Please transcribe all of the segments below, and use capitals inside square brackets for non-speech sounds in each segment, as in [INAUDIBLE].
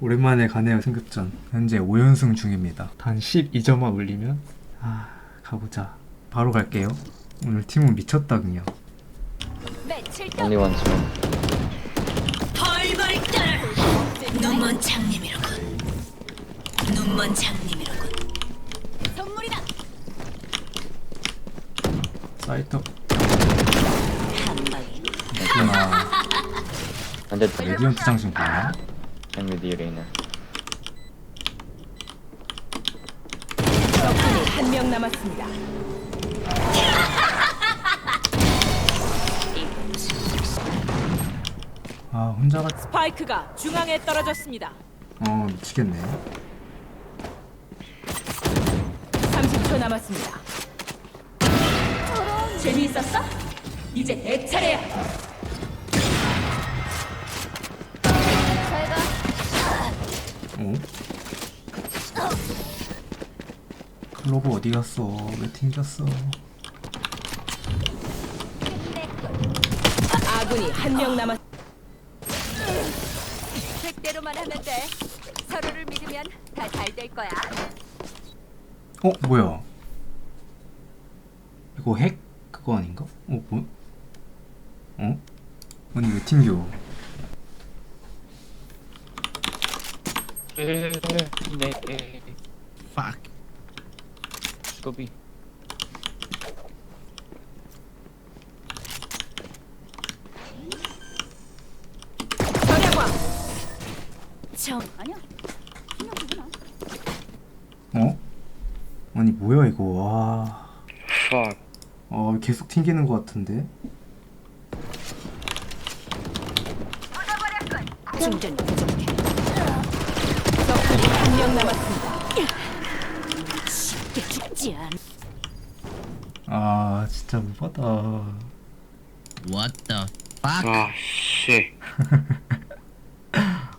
오랜만에 가네요 승급전. 현재 5연승 중입니다. 단 12점만 올리면? 아 가보자. 바로 갈게요. 오늘 팀은 미쳤다 그냥 one smoke. 벌벌 떨어 눈먼 장님이로군 눈먼 장님이로군 선물이다. 사이트 한 방에 구나 then 레디언트 장신 구나 I'm with you, Reina. 적군이 한 명 남았습니다. 아 혼자 가... 스파이크가 중앙에 떨어졌습니다. 어 미치겠네 30초 남았습니다. 재미있었어? 이제 내 차례야. 어? 클로브 어디 갔어 왜 튕겼어 아군이 한 명 남았. 택대로만 하면 돼 서로를 믿으면 다 잘 될 거야 어 뭐야 이거 핵 그거 아닌가? 어 뭐? 어? 아니 왜 튕겨 Fuck. Go B. 전야광 정 아니야 어? 아니 뭐야 이거 와 Fuck. 어, 계속 튕기는 것 같은데 충전이 한 명 남았습니다. 쉽게 죽지 않 아 진짜 못 받아 What the fuck? Ah, [LAUGHS] shit.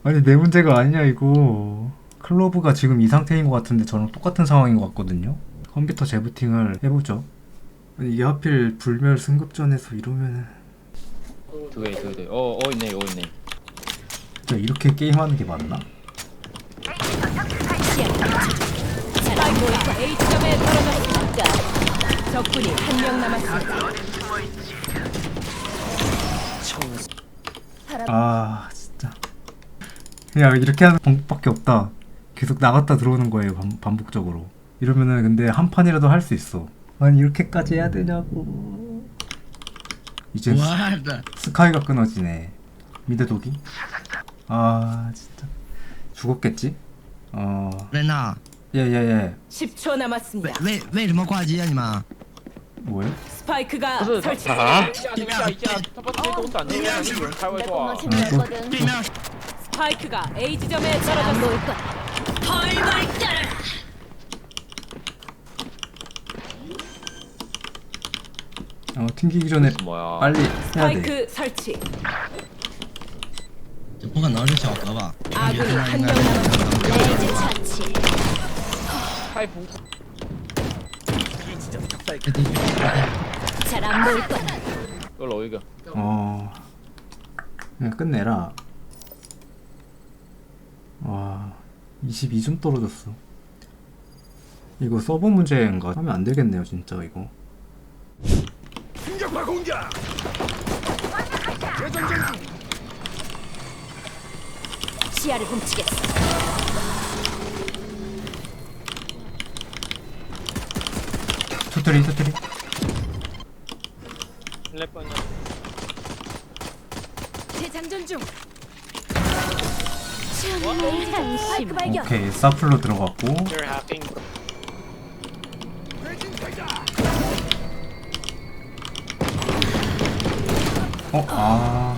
아니 내 문제가 아니야 이거 클로브가 지금 이 상태인 것 같은데 저랑 똑같은 상황인 것 같거든요 컴퓨터 재부팅을 해보죠 아니 이게 하필 불멸 승급전에서 이러면은 A. Oh, oh, 있네, oh, 있네. 진짜 이렇게 게임하는 게 맞나? 스파이크가 A 지점에 떨어졌습니다. 적군이 한 명 남았습니다. 아 진짜. 그냥 이렇게 하는 방법밖에 없다. 계속 나갔다 들어오는 거예요 반, 반복적으로. 이러면은 근데 한 판이라도 할 수 있어. 아니 이렇게까지 해야 되냐고. 이제 the? 스카이가 끊어지네. 미드 독이? 아 진짜. 죽었겠지 어 人呐， 예예예 10초 为 남았습니다. 为为什么挂机啊你们？ 뭐예요 스파이크가 不是 설치. 啊！一下一下，他把直接给我闪电了，你开玩笑啊！ 对面 스파이크가 A 지점에 안 떨어졌습니다. 보일 거야 벌벌 떨어 어 튕기기 전에 什么呀？ 빨리 해야 돼 스파이크 설치. 这不可能是小何吧？我觉得他应该 아군이 是 파이프. 이걸 어이가. 어. 그냥 끝내라. 와, 22점 떨어졌어. 이거 서버 문제인가? 하면 안 되겠네요, 진짜 이거. 공격파 공격. 시야를 훔치겠어. 투트리 투트리. 재장전 중. 시원해 스파이크 발견. 오케이 사플로 들어갔고. 어? 아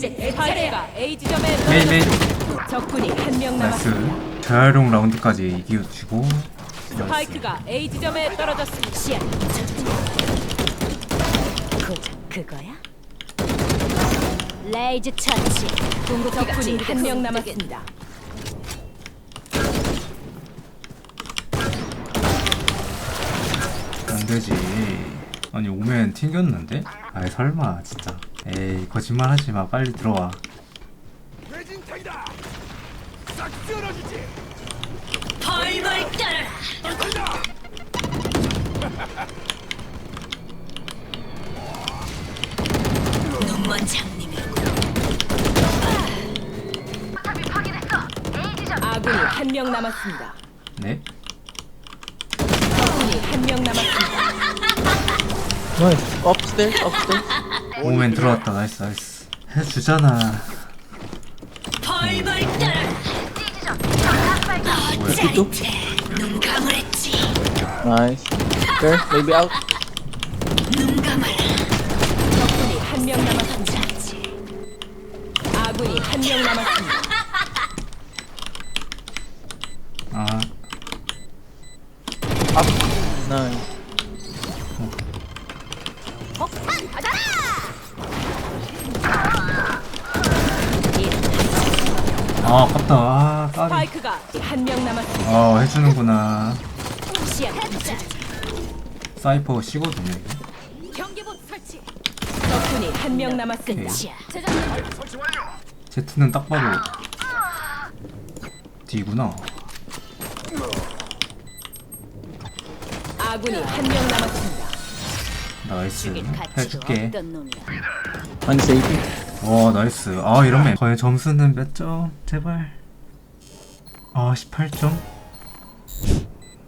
이제 내 차례가 A 지점에 메인 메인 떨어졌습니다. 적군이 한 명 나이스 남았습니다. 재활용 라운드까지 이기주고 스파이크가 A 지점에 떨어졌습니다. 훔쳤지 고작 그거야? 레이즈 처치 궁극기가 적군이 한 명. 남았습니다. 안되지 아니 오면 튕겼는데? 아이 설마 진짜 에이 거짓말 하지 마 빨리 들어와 벌벌 떨어라. 눈먼 장님이고. 아군이 한 명 남았습니다. 네? 적군이 한 명 남았습니다. 나이스 업스테이지 업스테이지 오멘 들어왔다 나이스 나이스 해주잖아. 뭐야 감으랬지. 나이스 There maybe out 눈 감아라. 적군이 한 명 남았습니다. 아군이 한 명 남았습니다. 아 나이스 폭탄 받 아, 아깝다 아 까비 스파이크가 한 명 남았습니다. 아 해주는구나 시야. 사이퍼 C거든요 이게 경계복 설치. 적군이 한 명 남았습니다. 오케이. Z는 딱 봐도 D구나 아군이 한 명 남았습니다. 나이스 해줄게 놈이야. 안세이비 와 나이스. 아 이러면 거의 점수는 몇 점? 제발. 아 18점?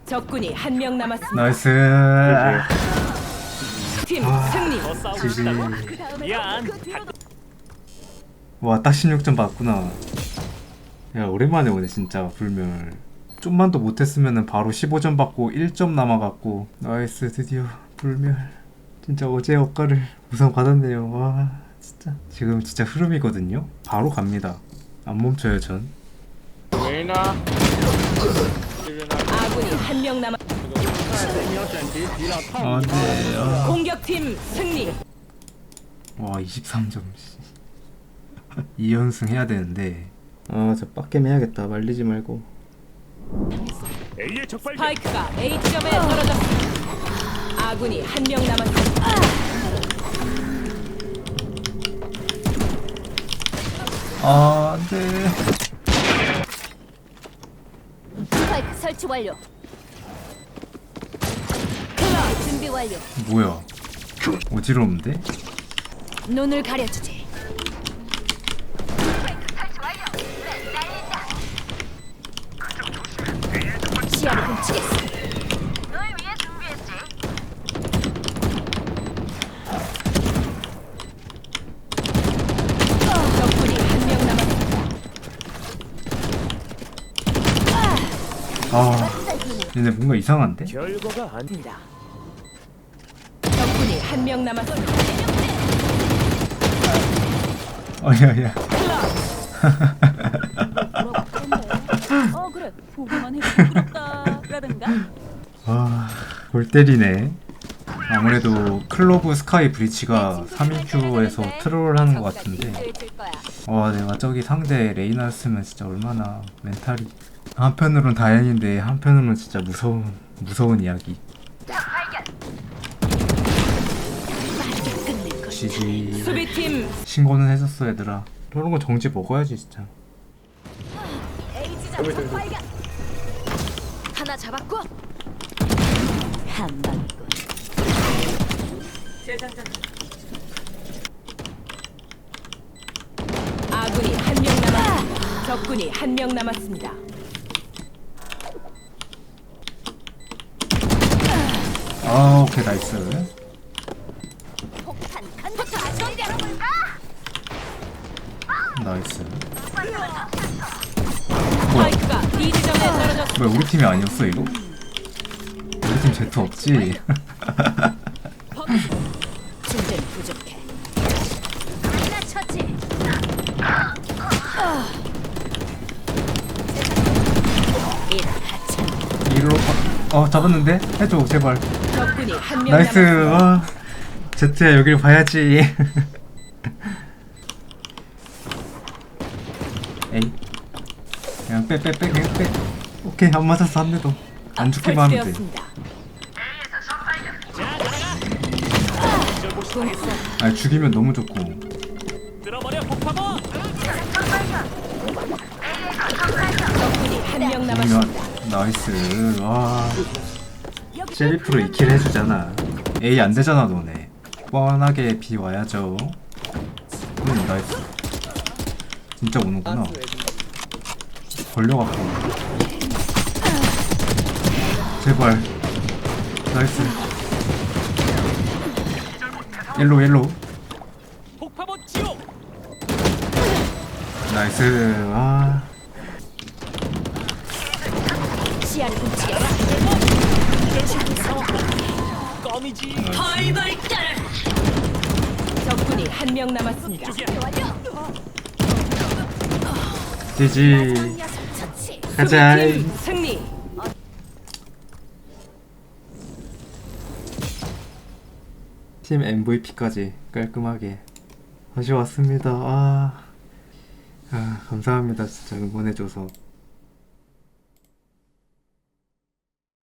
적군이 한 명 남았습니다. 나이스. 팀 아. 승리. 지지. 와딱 16점 받구나. 야 오랜만에 오네 진짜 불멸. 좀만 더 못했으면 바로 15점 받고 1점 남아갖고. 나이스 드디어 불멸. 진짜 어제 억가를 우선 받았네요. 와 진짜 지금 진짜 흐름이거든요 바로 갑니다 안 멈춰요 전 레이나 아군이 한 명 남았. 안돼 아. 공격팀 승리. 와 23점 2연승 [LAUGHS] 해야 되는데 아저 빡겜 해야겠다 말리지 말고. 스파이크가 A 지점에 떨어졌습니다. 아군이 한 명 남았습니다. 아 안돼 스파이크 설치 완료. 준비 완료. 뭐야 어지러운데? 눈을 가려주지. 아 얘네 뭔가 이상한데? 결과가 안 적군이 한 명 남았습니다. 아야야 어 그래 보고만 해도 부럽다라든가. 아골 때리네 아무래도 클로브 스카이 브리치가 3인큐에서 트롤 하는 것 같은데. 와 내가 저기 상대 레이나였으면 진짜 얼마나 멘탈이 한편으론 다행인데 한편으로는 진짜 무서운 무서운 이야기 지지 수비팀 신고는 해줬어 얘들아 저런 거 정지 먹어야지 진짜 발견. 하나 잡았고. 한. 아군이 한 명 남았습니다. 적군이 한 명 남았습니다. 아 오케이 나이스? 나이스 떨어졌습니다. 뭐야 우리 팀이 아니었어 이거? 우리 팀 제트 없지? [LAUGHS] 이리로 어, 어 잡았는데? 해줘 제발 적군이 한명 나이스. 남았습니다. 와 제트야 여길 봐야지. [LAUGHS] 에이. 그냥 빼 빼 빼 그냥 빼. 오케이 안 맞았어 한 대도. 안 죽기만 하면 돼. 설치되었습니다. 아니 죽이면 너무 좋고. 들어버려 폭파고. 명 남았습니다. 그러면 나이스. 와 셰리프로 2킬 해주잖아. A 안 되잖아 너네. 뻔하게 B 와야죠. 음 나이스. 진짜 오는구나. 걸려갖고. 제발. 나이스. 옐로 옐로. 나이스. 아 껌이지 적군이 한 명 남았습니다. 지지. 가자 팀 승리. 팀 MVP까지 깔끔하게 다시 왔습니다. 아, 아 감사합니다. 진짜 응원해줘서.